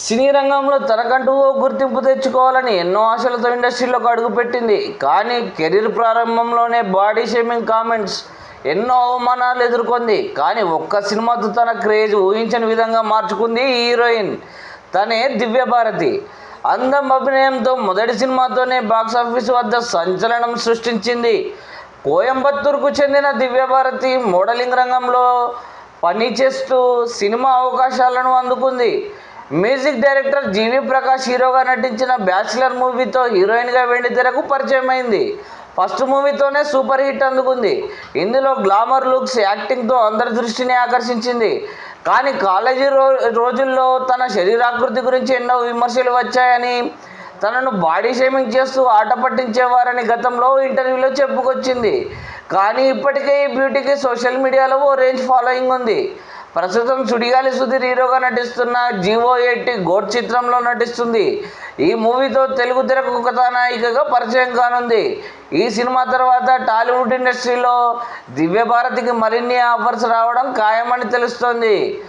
సినీ రంగంలో తనకంటూ గుర్తింపు తెచ్చుకోవాలని ఎన్నో ఆశలతో ఇండస్ట్రీలోకి అడుగుపెట్టింది. కానీ కెరీర్ ప్రారంభంలోనే బాడీ షేమింగ్ కామెంట్స్ ఎన్నో అవమానాలు ఎదుర్కొంది. కానీ ఒక్క సినిమాతో తన క్రేజ్ ఊహించని విధంగా మార్చుకుంది ఈ హీరోయిన్. తనే దివ్యభారతి. అందం అభినయంతో మొదటి సినిమాతోనే బాక్సాఫీస్ వద్ద సంచలనం సృష్టించింది. కోయంబత్తూరుకు చెందిన దివ్యభారతి మోడలింగ్ రంగంలో పనిచేస్తూ సినిమా అవకాశాలను అందుకుంది. మ్యూజిక్ డైరెక్టర్ జీవి ప్రకాష్ హీరోగా నటించిన బ్యాచిలర్ మూవీతో హీరోయిన్గా వెండితెరకు పరిచయం అయింది ఫస్ట్ మూవీతోనే సూపర్ హిట్ అందుకుంది. ఇందులో గ్లామర్ లుక్స్ యాక్టింగ్తో అందరి దృష్టిని ఆకర్షించింది. కానీ కాలేజీ రో రోజుల్లో తన శరీరాకృతి గురించి ఎన్నో విమర్శలు వచ్చాయని తనను బాడీ షేమింగ్ చేస్తూ ఆట పట్టించేవారని గతంలో ఇంటర్వ్యూలో చెప్పుకొచ్చింది. కానీ ఇప్పటికే ఈ బ్యూటీకి సోషల్ మీడియాలో ఓ రేంజ్ ఫాలోయింగ్ ఉంది. ప్రస్తుతం సుడిగాలి సుధీర్ హీరోగా నటిస్తున్న జీవో ఎయిటీ గోడ్ చిత్రంలో నటిస్తుంది. ఈ మూవీతో తెలుగు తెరకు కథానాయికగా పరిచయం కానుంది. ఈ సినిమా తర్వాత టాలీవుడ్ ఇండస్ట్రీలో దివ్య భారతికి మరిన్ని ఆఫర్స్ రావడం ఖాయమని తెలుస్తోంది.